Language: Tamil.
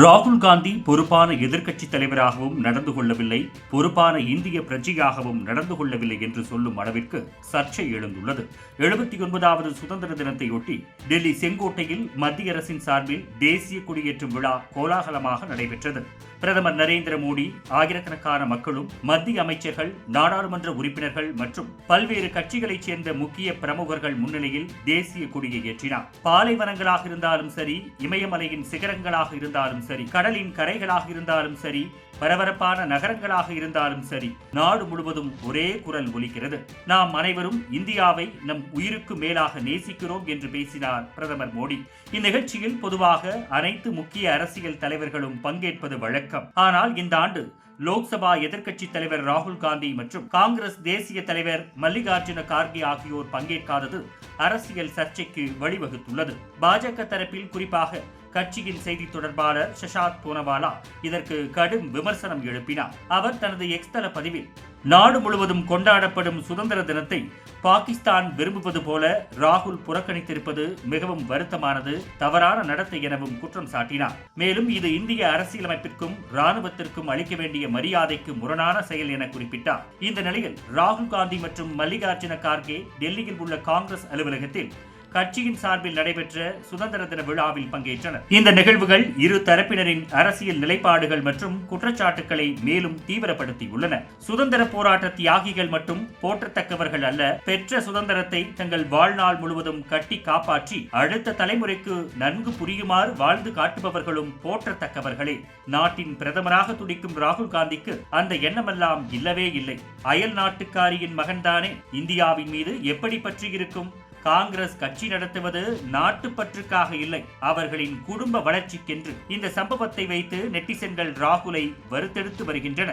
ராகுல் காந்தி பொறுப்பான எதிர்க்கட்சி தலைவராகவும் நடந்து கொள்ளவில்லை பொறுப்பான இந்திய பிரஜையாகவும் நடந்து கொள்ளவில்லை என்று சொல்லும் அளவிற்கு சர்ச்சை எழுந்துள்ளது. எழுபத்தி ஒன்பதாவது சுதந்திர தினத்தையொட்டி டெல்லி செங்கோட்டையில் மத்திய அரசின் சார்பில் தேசிய கொடியேற்றும் விழா கோலாகலமாக நடைபெற்றது. பிரதமர் நரேந்திர மோடி ஆயிரக்கணக்கான மக்களும் மத்திய அமைச்சர்கள் நாடாளுமன்ற உறுப்பினர்கள் மற்றும் பல்வேறு கட்சிகளைச் சேர்ந்த முக்கிய பிரமுகர்கள் முன்னிலையில் தேசிய கொடியை ஏற்றினார். பாலைவனங்களாக இருந்தாலும் சரி இமயமலையின் சிகரங்களாக இருந்தாலும் சரி கடலின் கரைகளாக இருந்தாலும் சரி பரபரப்பான நகரங்களாக இருந்தாலும் சரி நாடு முழுவதும் ஒரே குரல் ஒலிக்கிறது. நாம் அனைவரும் இந்தியாவை நம் உயிருக்கு மேலாக நேசிக்கிறோம் என்று பேசினார் பிரதமர் மோடி. இந்நிகழ்ச்சியில் பொதுவாக அனைத்து முக்கிய அரசியல் தலைவர்களும் பங்கேற்பது வழக்கம். ஆனால் இந்த ஆண்டு லோக்சபா எதிர்க்கட்சி தலைவர் ராகுல் காந்தி மற்றும் காங்கிரஸ் தேசிய தலைவர் மல்லிகார்ஜுன கார்கே ஆகியோர் பங்கேற்காதது அரசியல் சர்ச்சைக்கு வழிவகுத்துள்ளது. பாஜக தரப்பில் குறிப்பாக கட்சியின் செய்தி தொடர்பாளர் சஷாத் பூனவாலா இதற்கு கடும் விமர்சனம் எழுப்பினார். அவர் தனது எக்ஸ்தல பதிவில் நாடு முழுவதும் கொண்டாடப்படும் சுதந்திர தினத்தை பாகிஸ்தான் விரும்புவது போல ராகுல் புறக்கணித்திருப்பது மிகவும் வருத்தமானது தவறான நடத்தை எனவும் குற்றம் சாட்டினார். மேலும் இது இந்திய அரசியலமைப்பிற்கும் ராணுவத்திற்கும் அளிக்க வேண்டிய மரியாதைக்கு முரணான செயல் என குறிப்பிட்டார். இந்த நிலையில் ராகுல் காந்தி மற்றும் மல்லிகார்ஜுன கார்கே டெல்லியில் உள்ள காங்கிரஸ் அலுவலகத்தில் கட்சியின் சார்பில் நடைபெற்ற சுதந்திர தின விழாவில் பங்கேற்றனர். இந்த நிகழ்வுகள் இரு தரப்பினரின் அரசியல் நிலைப்பாடுகள் மற்றும் குற்றச்சாட்டுகளை மேலும் தீவிரப்படுத்தியுள்ளன. சுதந்திர போராட்ட தியாகிகள் மட்டும் போற்றத்தக்கவர்கள் அல்ல பெற்ற சுதந்திரத்தை தங்கள் வாழ்நாள் முழுவதும் கட்டி காப்பாற்றி அடுத்த தலைமுறைக்கு நன்கு புரியுமாறு வாழ்ந்து காட்டுபவர்களும் போற்றத்தக்கவர்களே. நாட்டின் பிரதமராக துடிக்கும் ராகுல் காந்திக்கு அந்த எண்ணமெல்லாம் இல்லவே இல்லை. அயல் நாட்டுக்காரியின் மகன்தானே. இந்தியாவின் மீது எப்படி பற்றி இருக்கும் காங்கிரஸ் கட்சி நடத்துவது நாட்டுப்பற்றுக்காக இல்லை. அவர்களின் குடும்ப வளர்ச்சிக்கென்று இந்த சம்பவத்தை வைத்து நெட்டிசன்கள் ராகுலை வருத்தெடுத்து வருகின்றனர்.